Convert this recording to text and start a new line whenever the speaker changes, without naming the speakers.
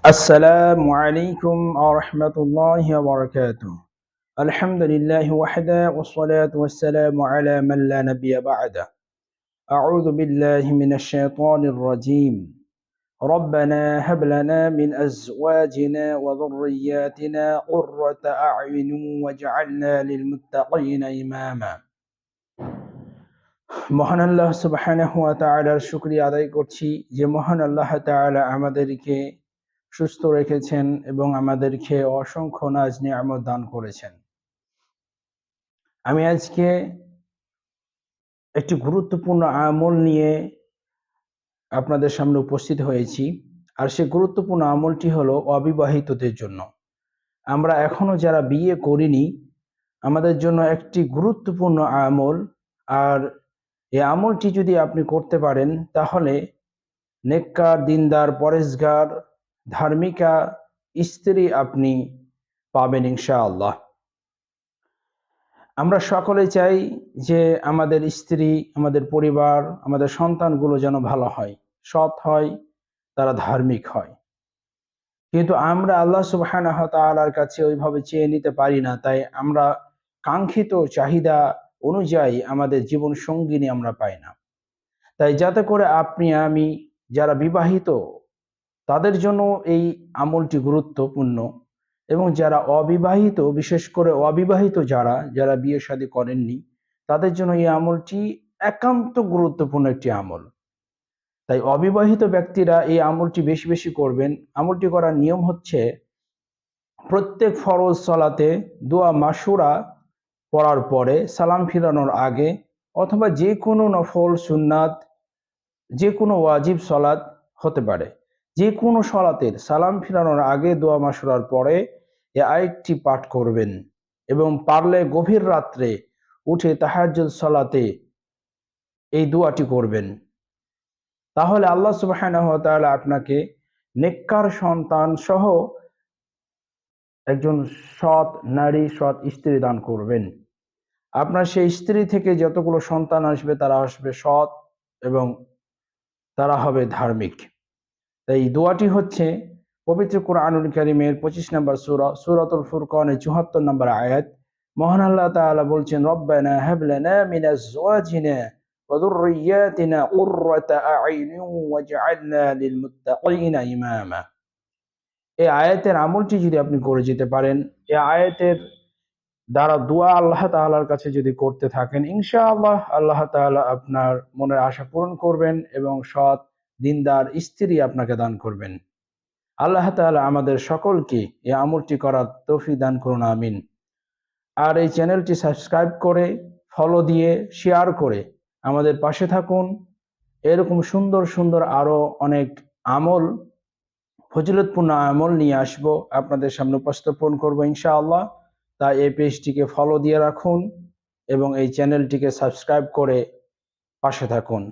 السلام عليكم ورحمة الله وبركاته الحمد لله وحده والصلاة والسلام على من لا نبي بعده أعوذ بالله من الشيطان الرجيم ربنا هب لنا من أزواجنا وذرياتنا قرة أعين واجعلنا للمتقين إماما মহান আল্লাহ সুবহানাহু ওয়া তাআলার শুকরিয়া আদায় করছি যে মহান আল্লাহ তাআলা আমাদেরকে সুস্থ রেখেছেন এবং আমাদেরকে অসংখ্য নাজ নিয়ামত দান করেছেন। আমি আজকে একটি গুরুত্বপূর্ণ আমল নিয়ে আপনাদের সামনে উপস্থিত হয়েছি, আর সে গুরুত্বপূর্ণ আমলটি হলো অবিবাহিতদের জন্য। আমরা এখনও যারা বিয়ে করিনি, আমাদের জন্য একটি গুরুত্বপূর্ণ আমল, আর এই আমলটি যদি আপনি করতে পারেন, তাহলে নেককার, দিনদার, পরেশগার ধার্মিকা স্ত্রী আপনি পাবেন ইনশাআল্লাহ। আমরা সকলে চাই যে আমাদের স্ত্রী, আমাদের পরিবার, আমাদের সন্তানগুলো যেন ভালো হয়, সৎ হয়, তারা ধার্মিক হয়। কিন্তু আমরা আল্লাহ সুবহানাহু ওয়া তাআলার কাছে ওইভাবে চেয়ে নিতে পারি না, তাই আমরা কাঙ্ক্ষিত চাহিদা অনুযায়ী আমাদের জীবন সঙ্গিনী আমরা পাই না। তাই যাতে করে আপনি, আমি যারা বিবাহিত তাদের জন্য এই আমলটি গুরুত্বপূর্ণ। এবং যারা অবিবাহিত, বিশেষ করে অবিবাহিত যারা যারা বিয়ে শাদী করেননি, তাদের জন্য এই আমলটি একান্ত গুরুত্বপূর্ণ একটি আমল। তাই অবিবাহিত ব্যক্তিরা এই আমলটি বেশি বেশি করবেন। আমলটি করার নিয়ম হচ্ছে, প্রত্যেক ফরজ সলাতে দোয়া মাসুরা পড়ার পরে সালাম ফিরানোর আগে অথবা যে কোনো নফল, সুন্নাত যে কোনো ওয়াজিব সলাদ হতে পারে। যে কোনো সলাতের সালাম ফিরানোর আগে দোয়া মাসুরার পরে এ আরেকটি পাঠ করবেন এবং পারলে গভীর রাত্রে উঠে তাহাজ্জুদ সলাতে এই দোয়াটি করবেন। তাহলে আল্লাহ তাআলা আপনাকে নেককার সন্তান সহ একজন সৎ নারী, সৎ স্ত্রী দান করবেন। আপনার সেই স্ত্রী থেকে যতগুলো সন্তান আসবে, তারা আসবে সৎ এবং তারা হবে ধার্মিক। তাই দোয়াটি হচ্ছে পবিত্র কোরআনুল কারিমের পঁচিশ নম্বর সুরা, সুরাতুল ফুরকানের চুহাত্তর নম্বর আয়াত। মহান আল্লাহ বলছেন, রব্বানা এই আয়াতের আমলটি যদি আপনি করে যেতে পারেন, এই আয়াতের দ্বারা দোয়া আল্লাহ তাআলার কাছে যদি করতে থাকেন, ইনশাআল্লাহ আল্লাহ তাআলা আপনার মনের আশা পূরণ করবেন এবং সৎ দিনদার স্ত্রী আপনাকে দান করবেন। আল্লাহ তাআলা আমাদের সকলকে এই আমলটি করার তৌফিক দান করুন, আমিন। আর এই চ্যানেলটি সাবস্ক্রাইব করে, ফলো দিয়ে, শেয়ার করে আমাদের পাশে থাকুন। এরকম সুন্দর সুন্দর আরও অনেক আমল, ফজিলতপূর্ণ আমল নিয়ে আসব। আপনাদের সামনে উপস্থাপন করব ইনশাআল্লাহ। তাই এই পেজটিকে ফলো দিয়ে রাখুন এবং এই চ্যানেলটিকে সাবস্ক্রাইব করে পাশে থাকুন।